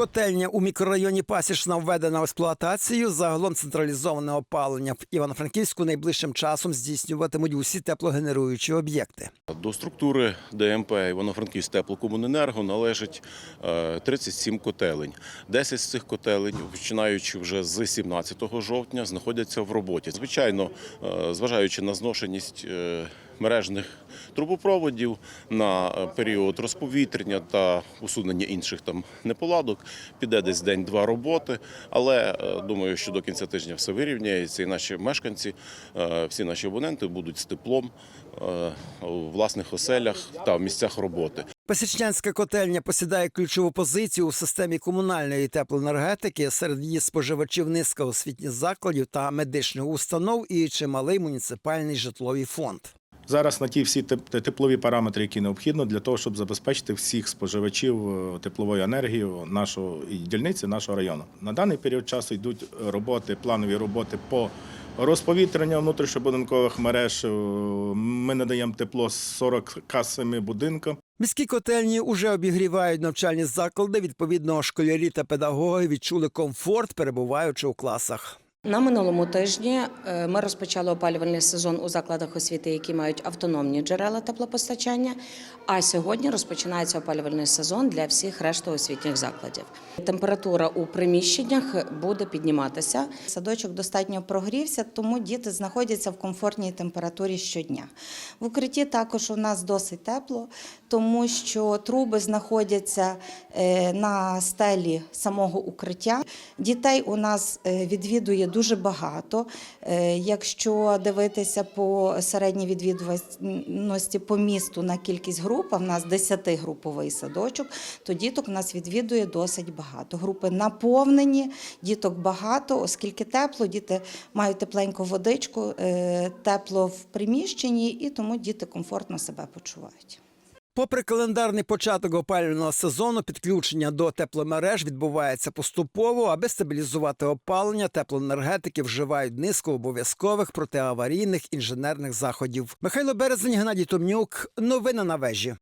Котельня у мікрорайоні Пасічна введена в експлуатацію. Загалом централізоване опалення в Івано-Франківську найближчим часом здійснюватимуть усі теплогенеруючі об'єкти. До структури ДМП Івано-Франківськ теплокомуненерго належить е, 37 котелень. 10 з цих котелень, починаючи вже з 17 жовтня, знаходяться в роботі. Звичайно, е, зважаючи на зношеність е, мережних трубопроводів на е, період розповітрення та усунення інших там неполадок, піде десь день-два роботи. Але е, думаю, що до кінця тижня все вирівняється, і наші мешканці, е, всі наші абоненти будуть з теплом у власних оселях та в місцях роботи. Пасічнянська котельня посідає ключову позицію у системі комунальної теплоенергетики. Серед її споживачів низка освітніх закладів та медичних установ і чималий муніципальний житловий фонд. Зараз на ті всі теплові параметри, які необхідно для того, щоб забезпечити всіх споживачів е, теплової енергії нашого і дільниці нашого району. На даний період часу йдуть роботи, планові роботи по розповітренню внутрішньобудинкових мереж. Е, Ми надаємо тепло 47 будинкам. Міські котельні уже обігрівають навчальні заклади. Відповідно, школярі та педагоги відчули комфорт, перебуваючи у класах. На минулому тижні е, ми розпочали опалювальний сезон у закладах освіти, які мають автономні джерела теплопостачання. А сьогодні розпочинається опалювальний сезон для всіх решти освітніх закладів. Температура у приміщеннях буде підніматися. Садочок достатньо прогрівся, тому діти знаходяться в комфортній температурі щодня. В укритті також у нас досить тепло, тому що труби знаходяться е, на стелі самого укриття. Дітей у нас е, відвідує дуже багато. Е, Якщо дивитися по середній відвідуваності по місту на кількість груп, а в нас 10-груповий садочок, то діток нас відвідує досить багато. Групи наповнені, діток багато, оскільки тепло, діти мають тепленьку водичку, е, тепло в приміщенні, і тому діти комфортно себе почувають. Попри календарний початок опалювального сезону, підключення до тепломереж відбувається поступово. Аби стабілізувати опалення, теплоенергетики вживають низку обов'язкових протиаварійних інженерних заходів. Михайло Березень, Геннадій Томнюк. Новини на вежі.